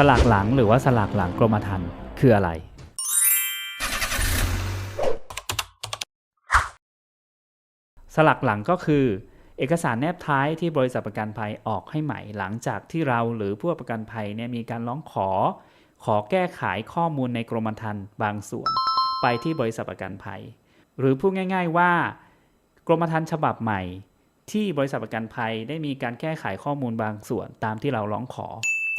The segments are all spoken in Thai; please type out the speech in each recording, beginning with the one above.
สลากหลังหรือว่าสลากหลังกรมธรรม์คืออะไร สลักหลังก็คือ เอกสารแนบท้ายที่บริษัทประกันภัยออกให้ใหม่หลังจากที่เราหรือผู้ประกันภัยเนี่ยมีการร้องขอ ขอแก้ไขข้อมูลในกรมธรรม์บางส่วน ไปที่บริษัทประกันภัย หรือพูดง่าย ๆว่า กรมธรรม์ฉบับใหม่ ที่บริษัทประกันภัยได้มีการแก้ไขข้อมูลบางส่วนตามที่เราร้องขอ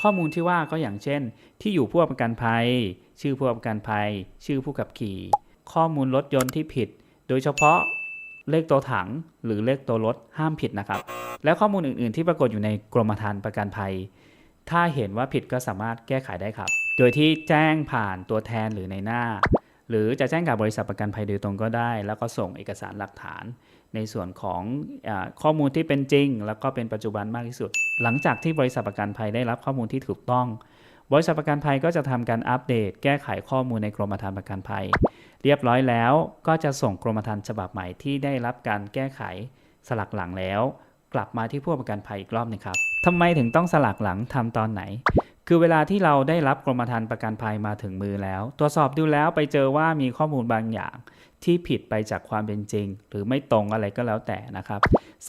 ข้อมูลที่ว่าก็อย่างเช่น ที่อยู่ผู้ประกันภัย ชื่อผู้ประกันภัย ชื่อผู้ขับขี่ ข้อมูลรถยนต์ที่ผิด โดยเฉพาะเลขตัวถังหรือเลขตัวรถห้ามผิดนะครับ และข้อมูลอื่น ๆ ที่ปรากฏอยู่ในกรมธรรม์ประกันภัย ถ้าเห็นว่าผิดก็สามารถแก้ไขได้ครับ โดยที่แจ้งผ่านตัวแทนหรือในหน้า หรือจะแจ้งกับบริษัทประกันภัยโดยตรงก็ได้ แล้วก็ส่งเอกสารหลักฐาน ในส่วนของอข้อมูลที่เป็นจริง แล้วก็เป็นปัจจุบันมากที่สุด หลังจากที่บริษัทประกันภัยได้รับข้อมูลที่ถูกต้อง บริษัทประกันภัยก็จะทำการอัปเดต แก้ไขข้อมูลในกรมธรรม์ประกันภัย เรียบร้อยแล้วก็จะส่งกรมธรรม์ฉบับใหม่ที่ได้รับการแก้ไขสลักหลังแล้ว กลับมาที่ผู้ประกันภัยอีกรอบหนึงครับทำไมถึงต้องสลักหลังทำตอนไหน คือเวลาที่เราได้รับกรมธรรม์ประกันภัยมาถึงมือแล้ว ตรวจสอบดูแล้วไปเจอว่ามีข้อมูลบางอย่างที่ผิดไปจากความเป็นจริง หรือไม่ตรงอะไรก็แล้วแต่นะครับ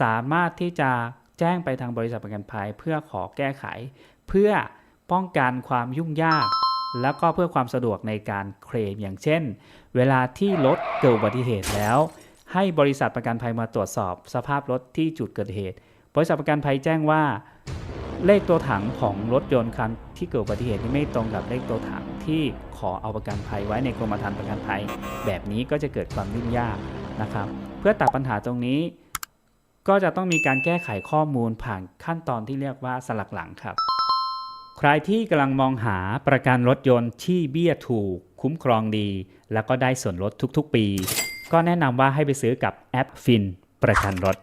สามารถที่จะแจ้งไปทางบริษัทประกันภัย เพื่อขอแก้ไข เพื่อป้องกันความยุ่งยาก แล้วก็เพื่อความสะดวกในการเคลมอย่างเช่น เวลาที่รถเกิดอุบัติเหตุแล้ว ให้บริษัทประกันภัยมาตรวจสอบ สภาพรถที่จุดเกิดเหตุ บริษัทประกันภัยแจ้งว่า เลขตัวถังของรถยนต์คันที่เกิดอุบัติเหตุที่ไม่ตรงกับเลขตัวถังที่ขอเอาประกันภัยไว้ในกรมธรรม์ประกันภัย แบบนี้ก็จะเกิดความยุ่งยากนะครับ เพื่อตัดปัญหาตรงนี้ ก็จะต้องมีการแก้ไขข้อมูลผ่านขั้นตอนที่เรียกว่าสลักหลังครับ ใครที่กำลังมองหาประกันรถยนต์ที่เบี้ยถูก คุ้มครองดี แล้วก็ได้ส่วนลดทุกๆปี ก็แนะนำว่าให้ไปซื้อกับแอปฟินประกันรถ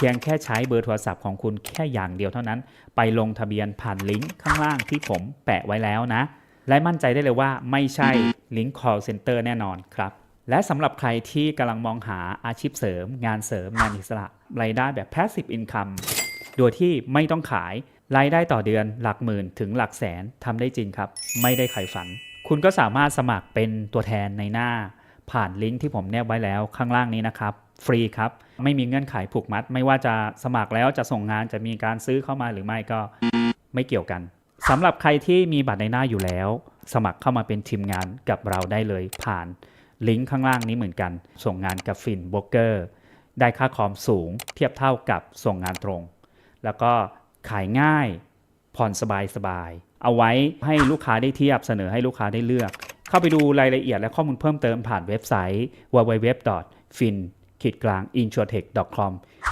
พียงแค่ใช้เบอร์โทรศัพท์ของคุณแค่อย่างเดียวเท่านั้น ไปลงทะเบียนผ่านลิงก์ข้างล่างที่ผมแปะไว้แล้วนะ และมั่นใจได้เลยว่าไม่ใช่ลิงก์ call center แน่นอนครับ และสำหรับใครที่กำลังมองหาอาชีพเสริม งานเสริมงานอิสระรายได้แบบ passive income โดยที่ไม่ต้องขายรายได้ต่อเดือนหลักหมื่นถึงหลักแสนทำได้จริงครับ ไม่ได้ไขฝัน คุณก็สามารถสมัครเป็นตัวแทนในหน้า ผ่านลิงก์ที่ผมแนบไว้แล้วข้างล่างนี้นะครับ ฟรีครับ ไม่มีเงื่อนไขผูกมัด ไม่ว่าจะสมัครแล้วจะส่งงานจะมีการซื้อเข้ามาหรือไม่ก็ไม่เกี่ยวกันสำหรับใครที่มีบัตรในหน้าอยู่แล้ว สมัครเข้ามาเป็นทีมงานกับเราได้เลย ผ่านลิงก์ข้างล่างนี้เหมือนกัน ส่งงานกับฟินโบรกเกอร์ได้ค่าคอมสูง เทียบเท่ากับส่งงานตรง แล้วก็ขายง่ายผ่อนสบายสบายเอาไว้ให้ลูกค้าได้เทียบเสนอให้ลูกค้าได้เลือก เข้าไปดูรายละเอียดและข้อมูลเพิ่มเติมผ่านเว็บไซต์ www.fin ขีดกลาง insurtech.com